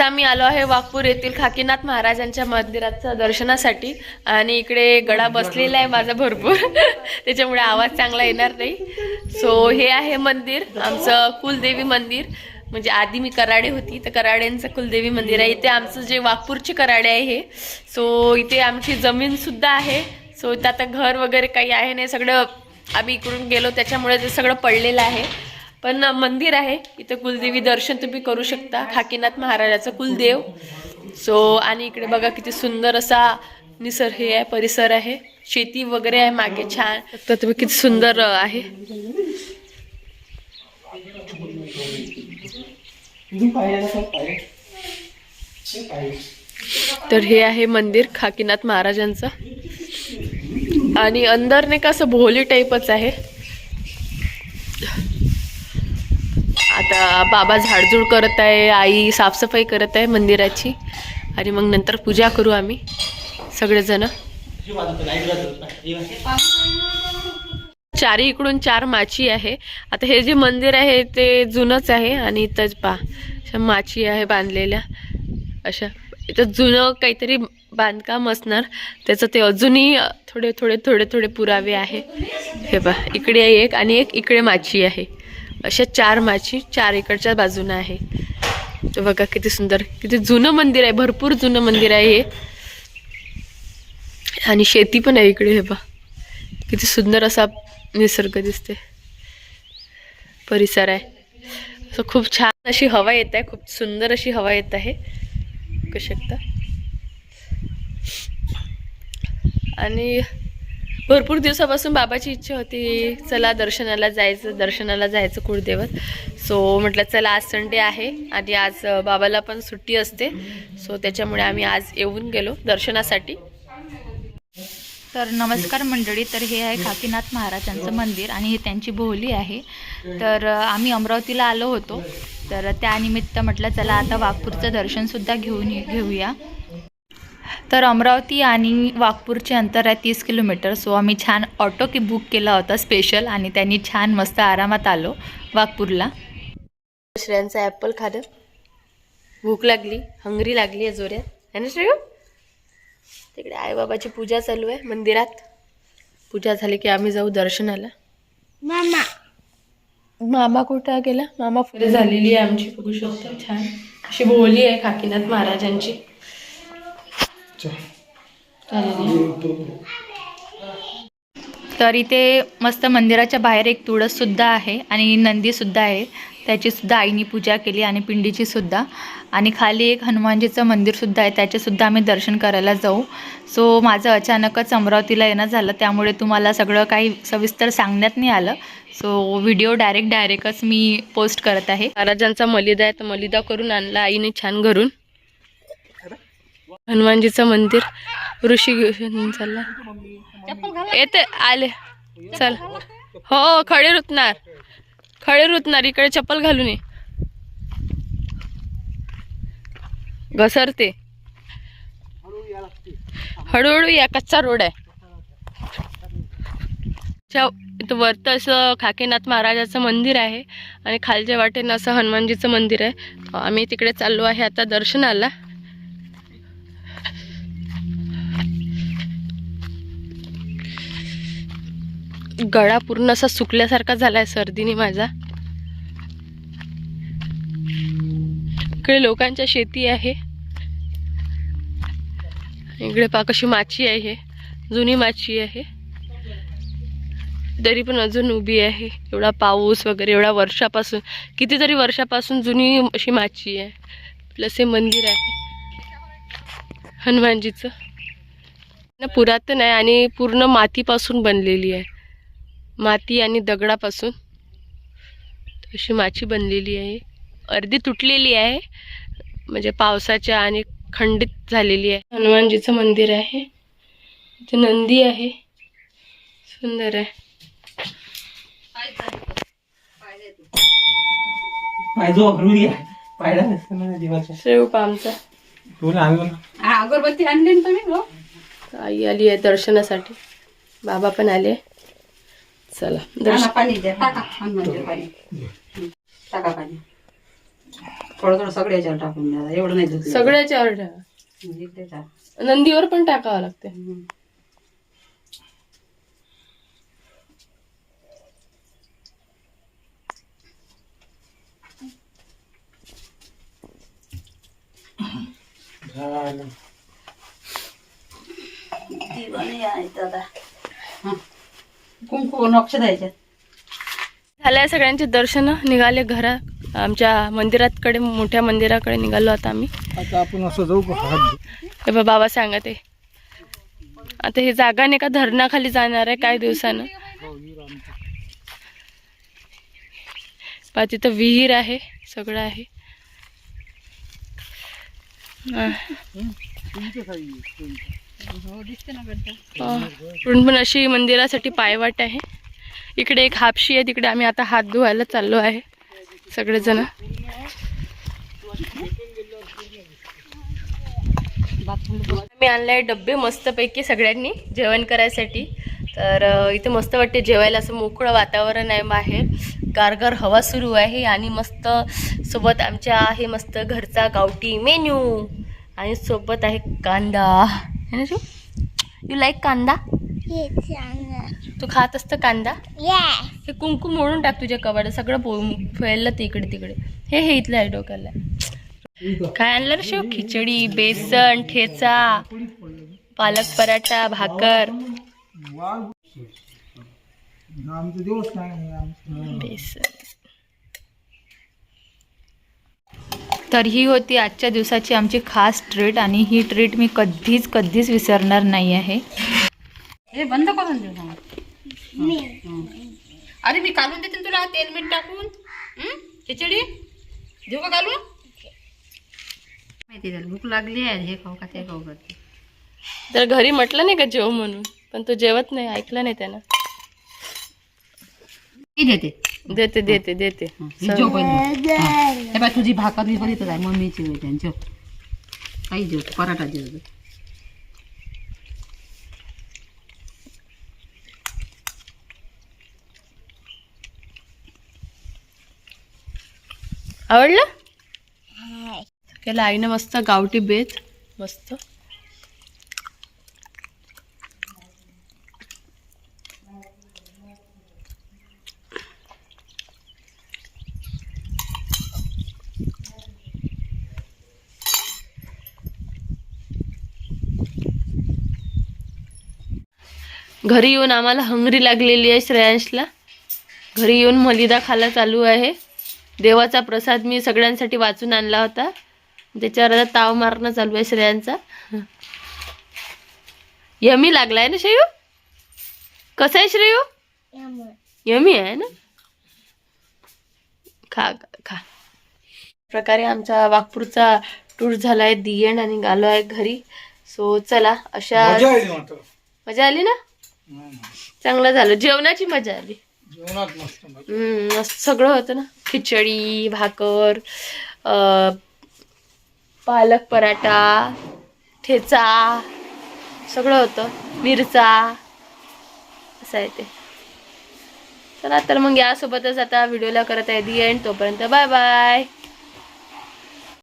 आज आम्ही आलो आहे वागपूर येथील खाकीनाथ महाराजांच्या मंदिराच्या दर्शनासाठी. आणि इकडे गडा बसलेला आहे माझा भरपूर. त्याच्यामुळे आवाज चांगला येणार नाही. सो हे आहे मंदिर आमचं कुलदेवी मंदिर. म्हणजे आधी मी कराडे होती तर कराड्यांचं कुलदेवी मंदिर आहे. इथे आमचं जे वागपूरचे कराडे आहे हे. सो इथे आमची जमीन सुद्धा आहे. सो इथं आता घर वगैरे काही आहे नाही सगळं आम्ही इकडून गेलो त्याच्यामुळे ते सगळं पडलेलं आहे. पण मंदिर आहे. इथं कुलदेवी दर्शन तुम्ही करू शकता. खाकीनाथ महाराजाचं कुलदेव. सो आणि इकडे बघा किती सुंदर असा निसर्ग हे आहे परिसर आहे. शेती वगैरे आहे मागे छान. तर तुम्ही किती सुंदर आहे. तर हे आहे मंदिर खाकीनाथ महाराजांचं. आणि अंदर नाही का असं भोली टाईपच आहे. आता बाबा झाडझूड करत आहे आई साफसफाई करत आहे मंदिराची. आणि मग नंतर पूजा करू आम्ही सगळेजण. चारी इकडून चार माची आहे. आता हे जे मंदिर आहे ते जुनंच आहे आणि इथंच पा अशा माची आहे बांधलेल्या. अशा इथं जुनं काहीतरी बांधकाम असणार. त्याचं ते अजूनही थोडे थोडे थोडे थोडे पुरावे आहे. हे पा इकडे एक आणि एक इकडे माची आहे. अशा चार माची चार इकडच्या बाजूनं आहे. बघा किती सुंदर किती जुनं मंदिर आहे भरपूर जुनं मंदिर आहे हे. आणि शेती पण आहे इकडे हे बा किती सुंदर असा निसर्ग दिसते परिसर आहे. असं खूप छान अशी हवा येत आहे खूप सुंदर अशी हवा येत आहे. शकता. आणि भरपूर दिवसापासून बाबाची इच्छा होती चला दर्शनाला जायचं दर्शनाला जायचं कुळदेवत. सो म्हटलं चला आज संडे आहे. आणि आज बाबाला पण सुट्टी असते. सो त्याच्यामुळे आम्ही आज येऊन गेलो दर्शनासाठी. तर नमस्कार मंडळी तर हे आहे काकीनाथ महाराजांचं मंदिर आणि हे त्यांची भोवली आहे. तर आम्ही अमरावतीला आलो होतो. तर त्यानिमित्त म्हटलं चला आता वाघपूरचं दर्शनसुद्धा घेऊन ये- घेऊया. तर अमरावती आणि वाघपूरचे अंतर आहे तीस किलोमीटर. सो आम्ही छान ऑटो की बुक केला होता स्पेशल आणि त्यांनी छान मस्त आरामात आलो वाघपूरला श्रेयांचं ॲपल खाणं भूक लागली हंगरी लागली आहे जोऱ्यात है ना श्रेय? तिकडे आईबाबाची पूजा चालू आहे मंदिरात. पूजा झाली की आम्ही जाऊ दर्शनाला. मामा. मामा कुठं गेला? मामा पुढे झालेली आहे आमची बघू शकतो. छान. अशी बोली आहे खाकीनाथ महाराजांची. आहे. तर इथे मस्त मंदिराच्या बाहेर एक तुळससुद्धा आहे आणि नंदीसुद्धा आहे. त्याचीसुद्धा आईनी पूजा केली आणि पिंडीची सुद्धा. आणि खाली एक हनुमानजीचं मंदिरसुद्धा आहे. त्याचेसुद्धा आम्ही दर्शन करायला जाऊ. सो माझं अचानकच अमरावतीला येणं झालं. त्यामुळे तुम्हाला सगळं काही सविस्तर सांगण्यात नाही आलं. सो व्हिडिओ डायरेक्ट डायरेक्टच मी पोस्ट करत आहे. महाराजांचा मलिदा आहे. तर मलिदा करून आणला. आईने छान घरून. हनुमानजीचं मंदिर. ऋषी घेऊन चालला. येते आले. चल. हो, हो खडे रुतणार. खडे रुतणार इकडे चप्पल घालून ये. घसरते. हळूहळू या कच्चा रोड आहे. इथं वरतं असं खाकीनाथ महाराजाचं मंदिर आहे आणि खालच्या वाटेनं असं हनुमानजीचं मंदिर आहे. आम्ही तिकडे चाललो आहे आता दर्शनाला. गळा पूर्ण असा सुकल्यासारखा झाला आहे सर्दीने माझा. इकडे लोकांच्या शेती आहे. इकडे पा कशी माची आहे. जुनी माची आहे. तरी पण अजून उभी आहे. एवढा पाऊस वगैरे एवढा वर्षापासून कितीतरी वर्षापासून जुनी अशी माची आहे. प्लस हे मंदिर आहे. हनुमानजीचं. ना पुरातन आहे आणि पूर्ण मातीपासून बनलेली आहे. माती आणि दगडापासून. अशी माची बनलेली आहे. अर्धी तुटलेली आहे. म्हणजे पावसाच्या आणि खंडित झालेली आहे. हनुमानजीचं मंदिर आहे. इथे नंदी आहे. सुंदर आहे. शेव अगरबत्ती आणली ना तुम्ही गो आई आली आहे दर्शनासाठी. बाबा पण आले. चला पाणी द्या. टाका हनुमानच्या पाणी. टाका पाणी. थोडं थोडं सगळं याच्यावर टाकून द्या. एवढं नाही धुतलं. सगळ्याच्यावर ठेवा इकडे टाक. नंदीवर पण टाकावं लागते. हम्म. झालं. आहे दादा. कुंकू नक्ष द्यायच्यात झाल्या सगळ्यांचे दर्शन निघाले घरात आमच्या मंदिराकडे मोठ्या मंदिराकडे निघालो आता आम्ही. आता आपण असं जाऊ हे बघ बाबा सांगत आहे आता ही जागा नाही का? धरणाखाली जाणार आहे काही दिवसानं? पहा तिथं विहीर आहे सगळं आहे. हा. हा. पण अशी मंदिरासाठी पायवाट आहे. इकडे एक हापशी आहे तिकडे आम्ही आता हात धुवायला चाललो आहे सगळेजण. मी आणलाय डब्बे मस्तपैकी सगळ्यांनी जेवण करायसाठी. तर इथे मस्त वाटते जेवायला असं मोकळं वातावरण आहे बाहेर. गारगार हवा सुरू आहे आणि मस्त सोबत आमच्या आहे मस्त घरचा गावठी मेन्यू. आणि सोबत आहे कांदा. है ना यू लाईक कांदा? तू खात असतं कांदा? हे कुंकू मोडून टाक तुझ्या कवाड. सगळं पो फैललं ते इकडे तिकडे. हे हे इथलं आहे डोक्याला. काय आणलं रे शिव? खिचडी बेसन ठेचा पालक पराठा भाकर. आमचा दिवस नाही बेसन. तर ही होती आजच्या दिवसाची आमची खास ट्रीट आणि ही ट्रीट मी कधीच कधीच विसरणार नाही आहे. हे बंद करून देऊ ना. अरे मी काढून देते तुला तेल मीठ टाकून. हं? खिचडी? देऊ का घालून? माहिती भूक लागली आहे. हे खाऊ का ते खाऊ का. तर घरी म्हटलं नाही का जेव म्हणून पण तो जेवत नाही ऐकलं नाही त्यानं. मी देते. देते देते देते. हं, ही जेव पहिले. हं. हे बाय तुझी भाकर मी बरी आहे. मम्मीची वेळ त्यांची काही जेव. पराठा जेव. आवडलं? केलं आईनं मस्त गावठी बेत. मस्त. घरी येऊन आम्हाला हंगरी लागलेली आहे श्रेयांशला. घरी येऊन मलिदा खायला चालू आहे. देवाचा प्रसाद मी सगळ्यांसाठी वाचून आणला होता. त्याच्यावर आता ताव मारणं चालू आहे श्रेयांचा. यमी लागलाय ना श्रेयू? कसं आहे श्रेयू? यमी आहे ना? खा खा. प्रकारे आमचा वाघपूरचा टूर झाला आहे आणि आलो आहे घरी. सो चला अशा मजा आली ना? चांगलं झालं. जेवणाची मजा आली. जेवणात सगळं होतं ना. खिचडी भाकर पालक पराठा ठेचा सगळं होतं. मिरचा असं आहे ते. चला तर मग यासोबतच आता व्हिडिओला करत आहे दी एंड तोपर्यंत बाय बाय